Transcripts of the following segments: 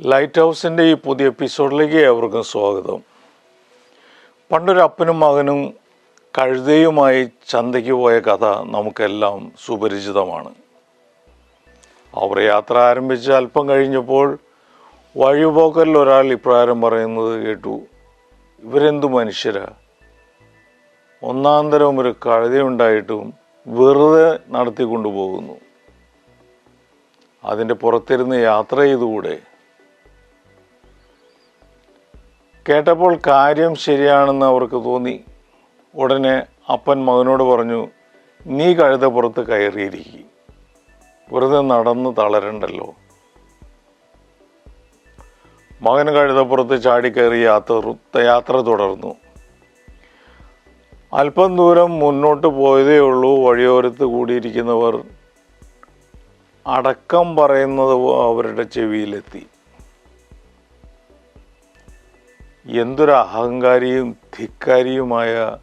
Light ഹൗസിന്റെ ഈ പുതിയ എപ്പിസോഡിലേക്ക് ഏവർക്കും സ്വാഗതം. പണ്ടൊരു അപ്പനും മകനും കഴുതയുമായി ചന്തയ്ക്ക് പോയ കഥ നമുക്കെല്ലാം സുപരിചിതമാണ്. അവർ യാത്ര ആരംഭിച്ച് അല്പം കഴിഞ്ഞപ്പോൾ വഴിപോക്കലിൽ ഒരാൾ ഇപ്രകാരം പറയുന്നത് കേട്ടു ഇവരെന്തു മനുഷ്യരാ? ഒന്നാന്തരം തരം ഒരു കഴുതയുണ്ടായിട്ടും വെറുതെ നടത്തിക്കൊണ്ടു പോകുന്നു അതിന്റെ പുറത്തിരുന്ന് യാത്ര ചെയ്തുകൂടെ? കേട്ടപ്പോൾ കാര്യം ശരിയാണെന്ന് അവർക്ക് തോന്നി. ഉടനെ അപ്പൻ മകനോട് പറഞ്ഞു നീ കഴുതപ്പുറത്ത് കയറിയിരിക്കും. വെറുതെ നടന്ന് തളരണ്ടല്ലോ. മകൻ കഴുതപ്പുറത്ത് ചാടിക്കയറി യാത്ര യാത്ര തുടർന്നു. അല്പം ദൂരം മുന്നോട്ട് പോയതേ ഉള്ളൂ. വഴിയോരത്ത് കൂടിയിരിക്കുന്നവർ അടക്കം പറയുന്നത് അവരുടെ ചെവിയിലെത്തി. എന്തൊരു അഹങ്കാരിയും ധിക്കാരിയുമായ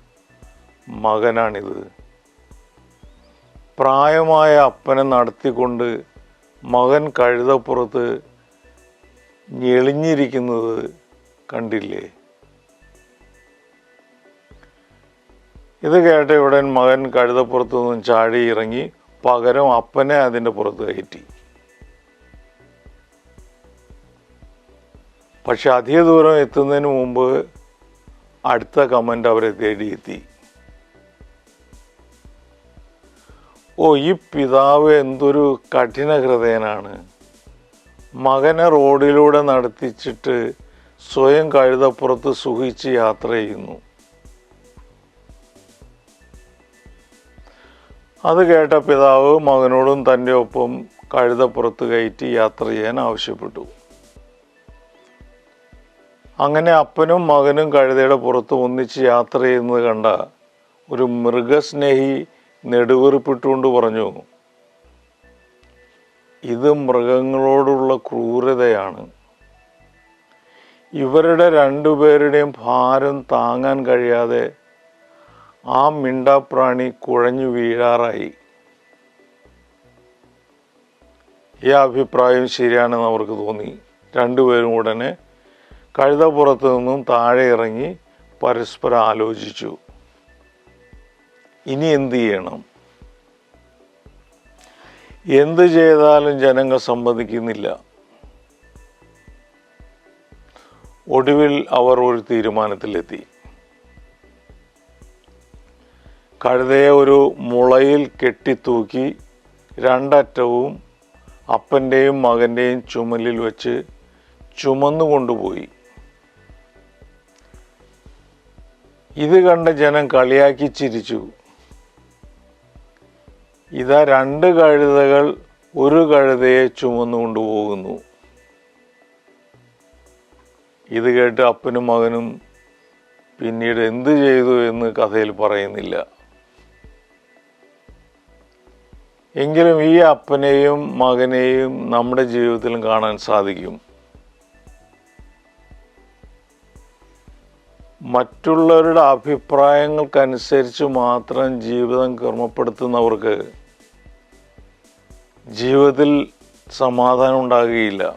മകനാണിത്. പ്രായമായ അപ്പനെ നടത്തിക്കൊണ്ട് മകൻ കഴുതപ്പുറത്ത് ഞെളിഞ്ഞിരിക്കുന്നത് കണ്ടില്ലേ? ഇത് കേട്ട ഉടൻ മകൻ കഴുതപ്പുറത്തു നിന്നും ചാടി ഇറങ്ങി പകരം അപ്പനെ അതിന്റെ പുറത്ത് കയറ്റി. പക്ഷെ അധിക ദൂരം എത്തുന്നതിന് മുമ്പ് അടുത്ത കമന്റ് അവരെ തേടിയെത്തി ഓ ഈ പിതാവ് എന്തൊരു കഠിന ഹൃദയനാണ് മകനെ റോഡിലൂടെ നടത്തിച്ചിട്ട് സ്വയം കഴുതപ്പുറത്ത് സുഖിച്ച് യാത്ര ചെയ്യുന്നു. അത് കേട്ട പിതാവ് മകനോടും തന്റെ ഒപ്പം കഴുതപ്പുറത്ത് കയറ്റി യാത്ര ചെയ്യാൻ ആവശ്യപ്പെട്ടു. അങ്ങനെ അപ്പനും മകനും കഴുതയുടെ പുറത്ത് ഒന്നിച്ച് യാത്ര ചെയ്യുന്നത് കണ്ട ഒരു മൃഗസ്നേഹി നെടുവീർപ്പിട്ടുകൊണ്ട് പറഞ്ഞു ഇത് മൃഗങ്ങളോടുള്ള ക്രൂരതയാണ്. ഇവരുടെ രണ്ടുപേരുടെയും ഭാരം താങ്ങാൻ കഴിയാതെ ആ മിണ്ടാപ്രാണി കുഴഞ്ഞു വീഴാറായി. ഈ അഭിപ്രായം ശരിയാണെന്ന് അവർക്ക് തോന്നി. രണ്ടുപേരും ഉടനെ കഴുതപ്പുറത്ത് നിന്നും താഴെ ഇറങ്ങി പരസ്പരം ആലോചിച്ചു. ഇനി എന്ത് ചെയ്യണം? എന്ത് ചെയ്താലും ജനങ്ങൾ സമ്മതിക്കുന്നില്ല. ഒടുവിൽ അവർ ഒരു തീരുമാനത്തിലെത്തി. കഴുതയെ ഒരു മുളയിൽ കെട്ടിത്തൂക്കി രണ്ടറ്റവും അപ്പന്റെയും മകന്റെയും ചുമലിൽ വെച്ച് ചുമന്നു കൊണ്ടുപോയി ഇത് കണ്ട ജനം കളിയാക്കി ചിരിച്ചു. ഇതാ രണ്ട് കഴുതകൾ ഒരു കഴുതയെ ചുമന്നു കൊണ്ടുപോകുന്നു ഇത് കേട്ട് അപ്പനും മകനും പിന്നീട് എന്ത് ചെയ്തു എന്ന് കഥയിൽ പറയുന്നില്ല. എങ്കിലും ഈ അപ്പനെയും മകനെയും നമ്മുടെ ജീവിതത്തിലും കാണാൻ സാധിക്കും. മറ്റുള്ളവരുടെ അഭിപ്രായങ്ങൾക്കനുസരിച്ച് മാത്രം ജീവിതം ക്രമപ്പെടുത്തുന്നവർക്ക് ജീവിതത്തിൽ സമാധാനം ഉണ്ടാകുകയില്ല.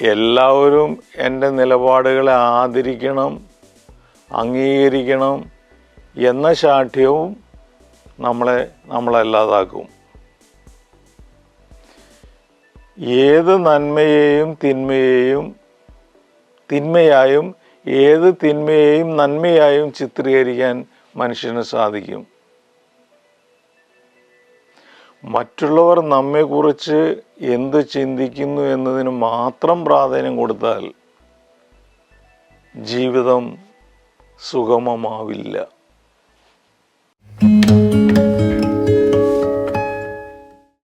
എല്ലാവരും എന്റെ നിലപാടുകളെ ആദരിക്കണം അംഗീകരിക്കണം എന്ന ശാഠ്യവും നമ്മളെ നമ്മളല്ലാതാക്കും. ഏത് നന്മയെയും തിന്മയെയും തിന്മയായും ഏത് തിന്മയെയും നന്മയായും ചിത്രീകരിക്കാൻ മനുഷ്യന് സാധിക്കും. മറ്റുള്ളവർ നമ്മെക്കുറിച്ച് എന്ത് ചിന്തിക്കുന്നു എന്നതിന് മാത്രം പ്രാധാന്യം കൊടുത്താൽ ജീവിതം സുഗമമാവില്ല.